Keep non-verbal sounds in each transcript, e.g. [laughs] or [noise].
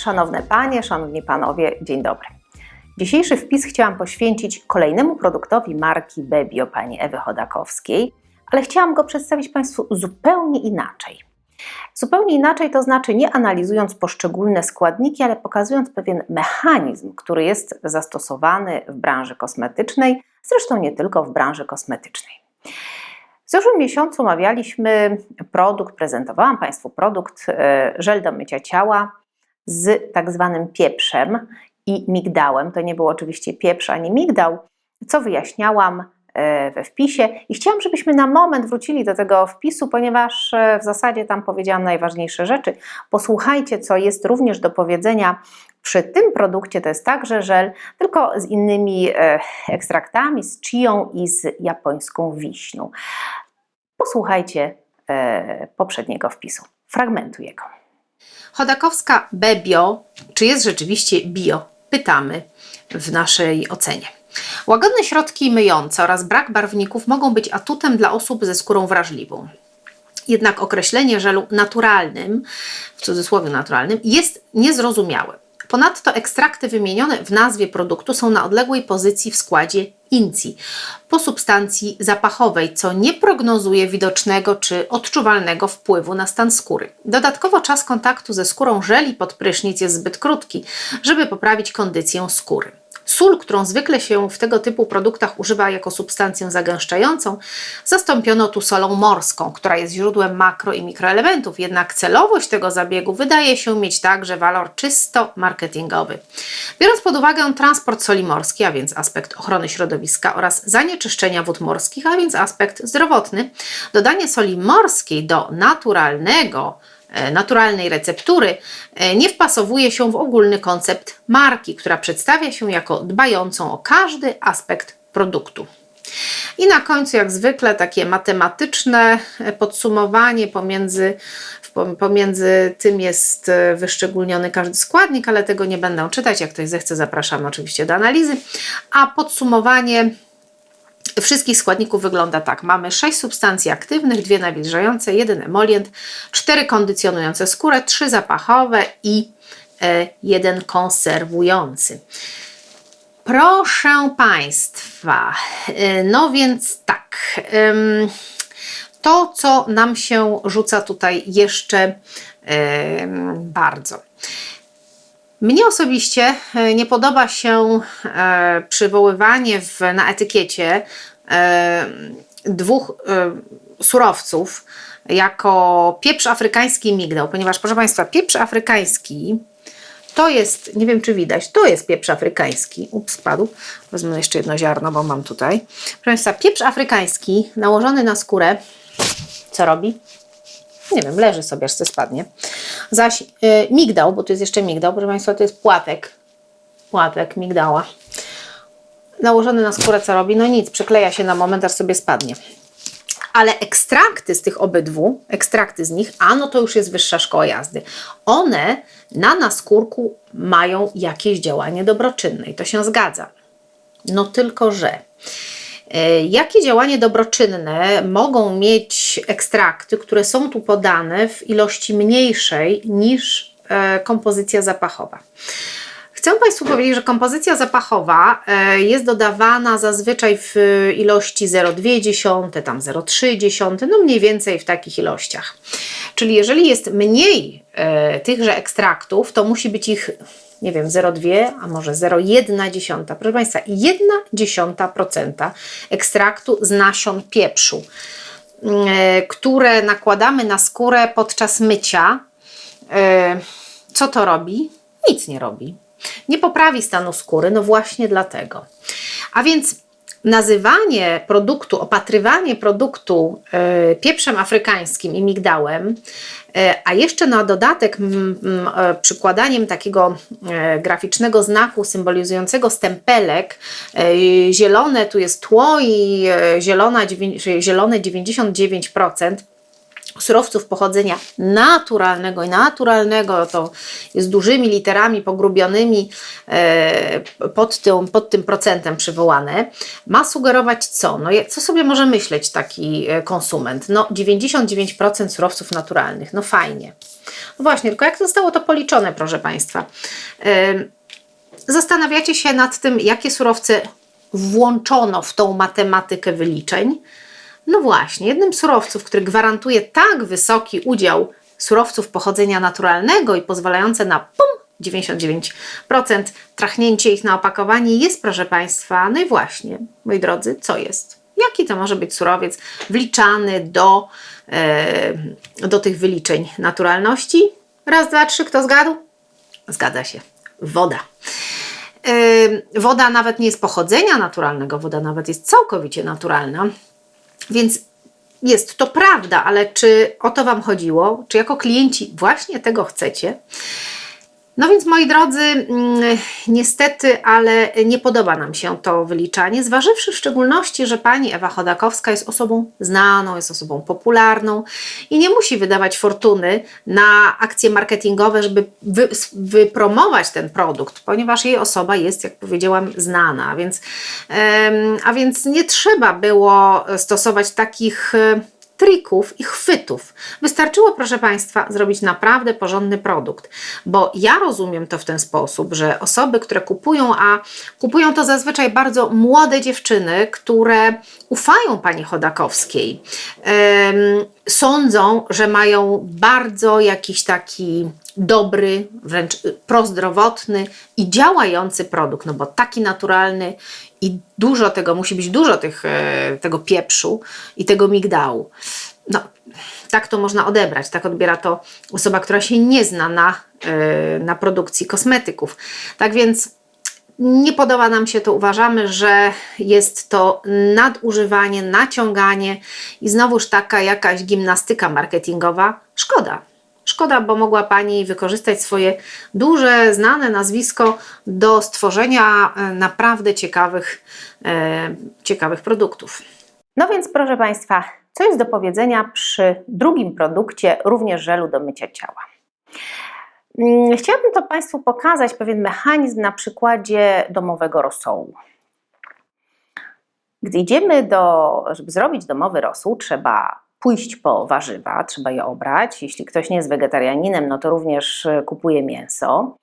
Szanowne Panie, Szanowni Panowie, dzień dobry. Dzisiejszy wpis chciałam poświęcić kolejnemu produktowi marki Bebio pani Ewy Chodakowskiej, ale chciałam go przedstawić Państwu zupełnie inaczej. Zupełnie inaczej to znaczy nie analizując poszczególne składniki, ale pokazując pewien mechanizm, który jest zastosowany w branży kosmetycznej, zresztą nie tylko w branży kosmetycznej. W zeszłym miesiącu omawialiśmy produkt, prezentowałam Państwu produkt e, żel do mycia ciała z tak zwanym pieprzem i migdałem. To nie był oczywiście pieprz ani migdał, co wyjaśniałam e, we wpisie i chciałam, żebyśmy na moment wrócili do tego wpisu, ponieważ e, w zasadzie tam powiedziałam najważniejsze rzeczy. Posłuchajcie, co jest również do powiedzenia przy tym produkcie. To jest także żel, tylko z innymi ekstraktami, z chią i z japońską wiśnią. Posłuchajcie e, poprzedniego wpisu, fragmentu jego. Chodakowska Bebio, czy jest rzeczywiście bio? Pytamy w naszej ocenie. Łagodne środki myjące oraz brak barwników mogą być atutem dla osób ze skórą wrażliwą. Jednak określenie żelu naturalnym, w cudzysłowie naturalnym, jest niezrozumiałe. Ponadto ekstrakty wymienione w nazwie produktu są na odległej pozycji w składzie INCI po substancji zapachowej, co nie prognozuje widocznego czy odczuwalnego wpływu na stan skóry. Dodatkowo czas kontaktu ze skórą żeli pod prysznic jest zbyt krótki, żeby poprawić kondycję skóry. Sól, którą zwykle się w tego typu produktach używa jako substancję zagęszczającą, zastąpiono tu solą morską, która jest źródłem makro i mikroelementów, jednak celowość tego zabiegu wydaje się mieć także walor czysto marketingowy. Biorąc pod uwagę transport soli morskiej, a więc aspekt ochrony środowiska oraz zanieczyszczenia wód morskich, a więc aspekt zdrowotny, dodanie soli morskiej do naturalnego naturalnej receptury e, nie wpasowuje się w ogólny koncept marki, która przedstawia się jako dbającą o każdy aspekt produktu. I na końcu, jak zwykle, takie matematyczne e, podsumowanie pomiędzy, pomiędzy tym jest wyszczególniony każdy składnik, ale tego nie będę czytać. Jak ktoś zechce, zapraszam oczywiście do analizy. A podsumowanie wszystkich składników wygląda tak. Mamy 6 substancji aktywnych, 2 nawilżające, 1 emolient, 4 kondycjonujące skórę, 3 zapachowe i e, 1 konserwujący. Proszę Państwa, e, no więc tak. To, co nam się rzuca tutaj jeszcze bardzo. Mnie osobiście e, nie podoba się e, przywoływanie w, na etykiecie e, dwóch surowców jako pieprz afrykański i migdał, ponieważ proszę Państwa, pieprz afrykański to jest, nie wiem czy widać, to jest pieprz afrykański. Ups, spadł. Wezmę jeszcze jedno ziarno, bo mam tutaj. Proszę Państwa, pieprz afrykański nałożony na skórę, co robi? Nie wiem, leży sobie, aż se spadnie. Zaś y, migdał, bo tu jest jeszcze migdał, proszę Państwa, to jest płatek, płatek migdała. Nałożony na skórę co robi? No nic, przykleja się na moment, aż sobie spadnie. Ale ekstrakty z tych obydwu, ekstrakty z nich, a no to już jest wyższa szkoła jazdy. One na naskórku mają jakieś działanie dobroczynne i to się zgadza. No tylko, że jakie działanie dobroczynne mogą mieć ekstrakty, które są tu podane w ilości mniejszej niż e, kompozycja zapachowa? Chcę Państwu powiedzieć, że kompozycja zapachowa e, jest dodawana zazwyczaj w ilości 0,2, tam 0,3, no mniej więcej w takich ilościach. Czyli jeżeli jest mniej tychże ekstraktów, to musi być ich nie wiem, 0,2, a może 0,1. Proszę Państwa, 1,1% ekstraktu z nasion pieprzu, e, które nakładamy na skórę podczas mycia. E, co to robi? Nic nie robi. Nie poprawi stanu skóry, no właśnie dlatego. A więc nazywanie produktu, opatrywanie produktu e, pieprzem afrykańskim i migdałem, e, a jeszcze na dodatek e, przykładaniem takiego graficznego znaku symbolizującego stempelek, zielone tu jest tło i zielone 99%, surowców pochodzenia naturalnego i naturalnego, to jest dużymi literami pogrubionymi e, pod tym, pod tym procentem przywołane, ma sugerować co? No, co sobie może myśleć taki e, konsument? No 99% surowców naturalnych, no fajnie. No właśnie, tylko jak zostało to policzone, proszę Państwa? Em, Zastanawiacie się nad tym, jakie surowce włączono w tą matematykę wyliczeń? No właśnie, jednym z surowców, który gwarantuje tak wysoki udział surowców pochodzenia naturalnego i pozwalające na pum, 99% trachnięcie ich na opakowanie jest, proszę Państwa, no i właśnie, moi drodzy, co jest? Jaki to może być surowiec wliczany do, e, do tych wyliczeń naturalności? Raz, dwa, trzy, kto zgadł? Zgadza się. Woda. Ym, Woda nawet nie jest pochodzenia naturalnego, woda nawet jest całkowicie naturalna. Więc jest to prawda, ale czy o to Wam chodziło? Czy jako klienci właśnie tego chcecie? No więc moi drodzy, mm, niestety, ale nie podoba nam się to wyliczanie, zważywszy w szczególności, że pani Ewa Chodakowska jest osobą znaną, jest osobą popularną i nie musi wydawać fortuny na akcje marketingowe, żeby wy, wypromować ten produkt, ponieważ jej osoba jest, jak powiedziałam, znana, a więc, a więc nie trzeba było stosować takich e, trików i chwytów. Wystarczyło, proszę Państwa, zrobić naprawdę porządny produkt, bo ja rozumiem to w ten sposób, że osoby, które kupują, a kupują to zazwyczaj bardzo młode dziewczyny, które ufają pani Chodakowskiej, sądzą, że mają bardzo jakiś taki dobry, wręcz prozdrowotny i działający produkt, no bo taki naturalny i dużo tego, musi być dużo tych, e, tego pieprzu i tego migdału. No, tak to można odebrać, tak odbiera to osoba, która się nie zna na, e, na produkcji kosmetyków. Tak więc nie podoba nam się to, uważamy, że jest to nadużywanie, naciąganie i znowuż taka jakaś gimnastyka marketingowa. Szkoda. Szkoda, bo mogła Pani wykorzystać swoje duże, znane nazwisko do stworzenia e, naprawdę ciekawych, e, ciekawych produktów. No więc, proszę Państwa, co jest do powiedzenia przy drugim produkcie, również żelu do mycia ciała? Mm, Chciałabym to Państwu pokazać pewien mechanizm na przykładzie domowego rosołu. Gdy idziemy do, żeby zrobić domowy rosół, trzeba pójść po warzywa, trzeba je obrać. Jeśli ktoś nie jest wegetarianinem, no to również y, kupuje mięso.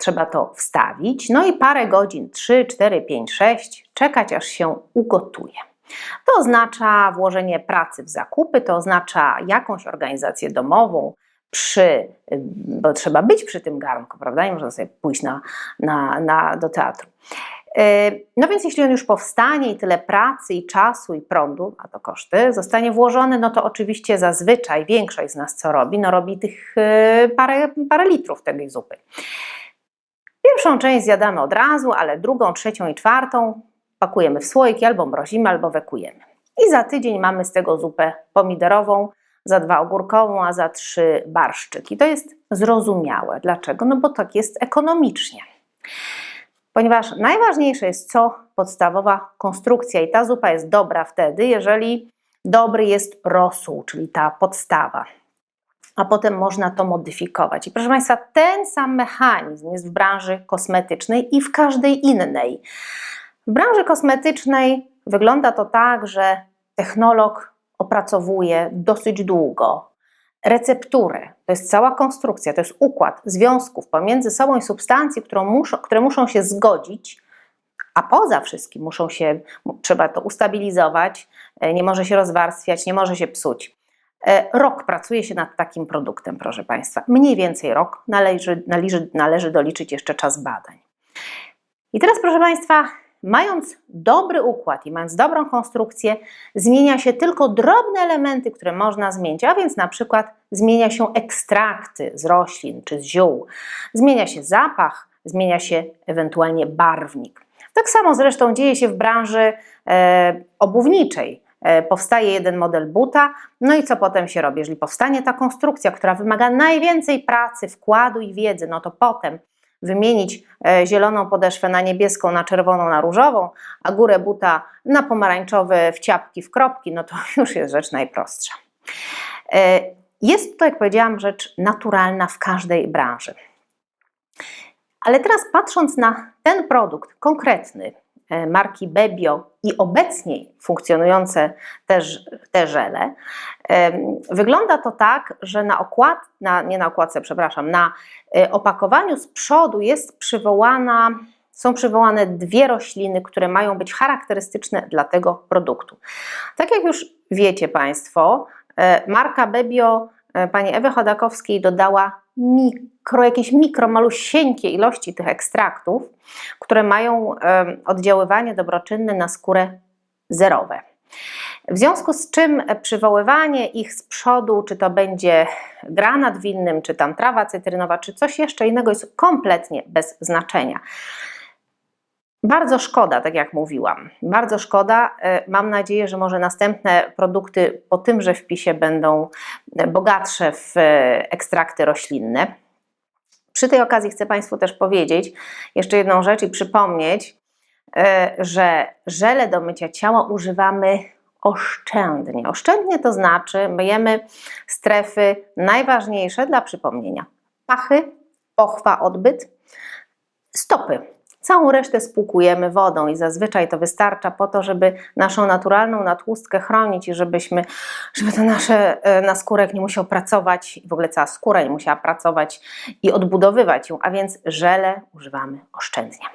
Trzeba to wstawić, no i parę godzin, 3, 4, 5, 6, czekać aż się ugotuje. To oznacza włożenie pracy w zakupy, to oznacza jakąś organizację domową, przy, bo trzeba być przy tym garnku, prawda? Nie można sobie pójść na, na, na, do teatru. Yy, No więc jeśli on już powstanie i tyle pracy i czasu i prądu, a to koszty, zostanie włożony, no to oczywiście zazwyczaj większość z nas co robi? No robi tych yy, parę, parę litrów tej zupy. Pierwszą część zjadamy od razu, ale drugą, trzecią i czwartą pakujemy w słoiki, albo mrozimy, albo wekujemy. I za tydzień mamy z tego zupę pomidorową, za dwa ogórkową, a za trzy barszczyk. I to jest zrozumiałe. Dlaczego? No bo tak jest ekonomicznie. Ponieważ najważniejsze jest co? Podstawowa konstrukcja. I ta zupa jest dobra wtedy, jeżeli dobry jest rosół, czyli ta podstawa. A potem można to modyfikować. I proszę Państwa, ten sam mechanizm jest w branży kosmetycznej i w każdej innej. W branży kosmetycznej wygląda to tak, że technolog opracowuje dosyć długo recepturę. To jest cała konstrukcja, to jest układ związków pomiędzy sobą i substancji, muszą, które muszą się zgodzić, a poza wszystkim muszą się, trzeba to ustabilizować, e, nie może się rozwarstwiać, nie może się psuć. E, Rok pracuje się nad takim produktem, proszę Państwa. Mniej więcej rok należy, należy, należy doliczyć jeszcze czas badań. I teraz, proszę Państwa, mając dobry układ i mając dobrą konstrukcję, zmienia się tylko drobne elementy, które można zmienić, a więc na przykład zmienia się ekstrakty z roślin czy z ziół, zmienia się zapach, zmienia się ewentualnie barwnik. Tak samo zresztą dzieje się w branży e, obuwniczej. E, powstaje jeden model buta, no i co potem się robi? Jeżeli powstanie ta konstrukcja, która wymaga najwięcej pracy, wkładu i wiedzy, no to potem wymienić e, zieloną podeszwę na niebieską, na czerwoną, na różową, a górę buta na pomarańczowe, w ciapki, w kropki, no to [laughs] już jest rzecz najprostsza. E, Jest to, jak powiedziałam, rzecz naturalna w każdej branży. Ale teraz patrząc na ten produkt konkretny marki Bebio i obecnie funkcjonujące te, te żele, wygląda to tak, że na okład, na, nie na okładce, przepraszam, na e, opakowaniu z przodu jest przywołana, są przywołane dwie rośliny, które mają być charakterystyczne dla tego produktu. Tak jak już wiecie Państwo, e, marka Bebio e, pani Ewy Chodakowskiej dodała mikro, jakieś mikro, malusieńkie ilości tych ekstraktów, które mają oddziaływanie dobroczynne na skórę zerowe. W związku z czym przywoływanie ich z przodu, czy to będzie granat winnym, czy tam trawa cytrynowa, czy coś jeszcze innego, jest kompletnie bez znaczenia. Bardzo szkoda, tak jak mówiłam, bardzo szkoda. E, Mam nadzieję, że może następne produkty po tymże wpisie będą e, bogatsze w e, ekstrakty roślinne. Przy tej okazji chcę Państwu też powiedzieć jeszcze jedną rzecz i przypomnieć, że żele do mycia ciała używamy oszczędnie. Oszczędnie to znaczy myjemy strefy najważniejsze dla przypomnienia: pachy, pochwa, odbyt, stopy. Całą resztę spłukujemy wodą i zazwyczaj to wystarcza po to, żeby naszą naturalną natłustkę chronić i żebyśmy, żeby to nasze e, naskórek nie musiał pracować, w ogóle cała skóra nie musiała pracować i odbudowywać ją, a więc żele używamy oszczędnie.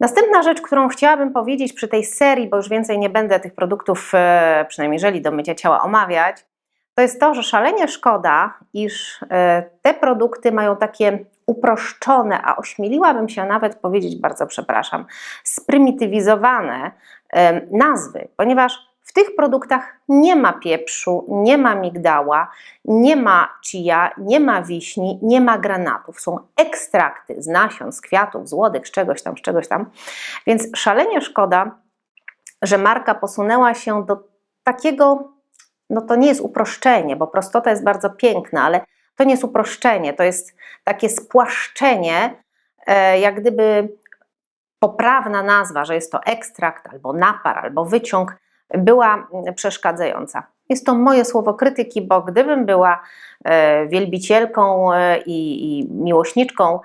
Następna rzecz, którą chciałabym powiedzieć przy tej serii, bo już więcej nie będę tych produktów, e, przynajmniej żeli do mycia ciała, omawiać, to jest to, że szalenie szkoda, iż e, te produkty mają takie uproszczone, a ośmieliłabym się nawet powiedzieć, bardzo przepraszam, sprymitywizowane nazwy, ponieważ w tych produktach nie ma pieprzu, nie ma migdała, nie ma chia, nie ma wiśni, nie ma granatów. Są ekstrakty z nasion, z kwiatów, z łodyg, z czegoś tam, z czegoś tam. Więc szalenie szkoda, że marka posunęła się do takiego, no to nie jest uproszczenie, bo prostota jest bardzo piękna, ale to nie jest uproszczenie, to jest takie spłaszczenie, e, jak gdyby poprawna nazwa, że jest to ekstrakt albo napar, albo wyciąg, była przeszkadzająca. Jest to moje słowo krytyki, bo gdybym była e, wielbicielką e, i, miłośniczką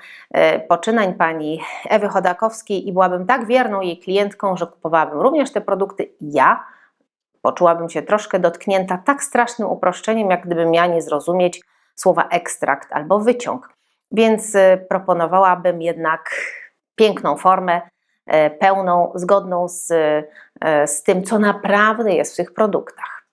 poczynań pani Ewy Chodakowskiej i byłabym tak wierną jej klientką, że kupowałabym również te produkty, ja poczułabym się troszkę dotknięta tak strasznym uproszczeniem, jak gdybym miała nie zrozumieć słowa ekstrakt albo wyciąg. Więc e, proponowałabym jednak piękną formę, e, pełną, zgodną z, e, z tym, co naprawdę jest w tych produktach.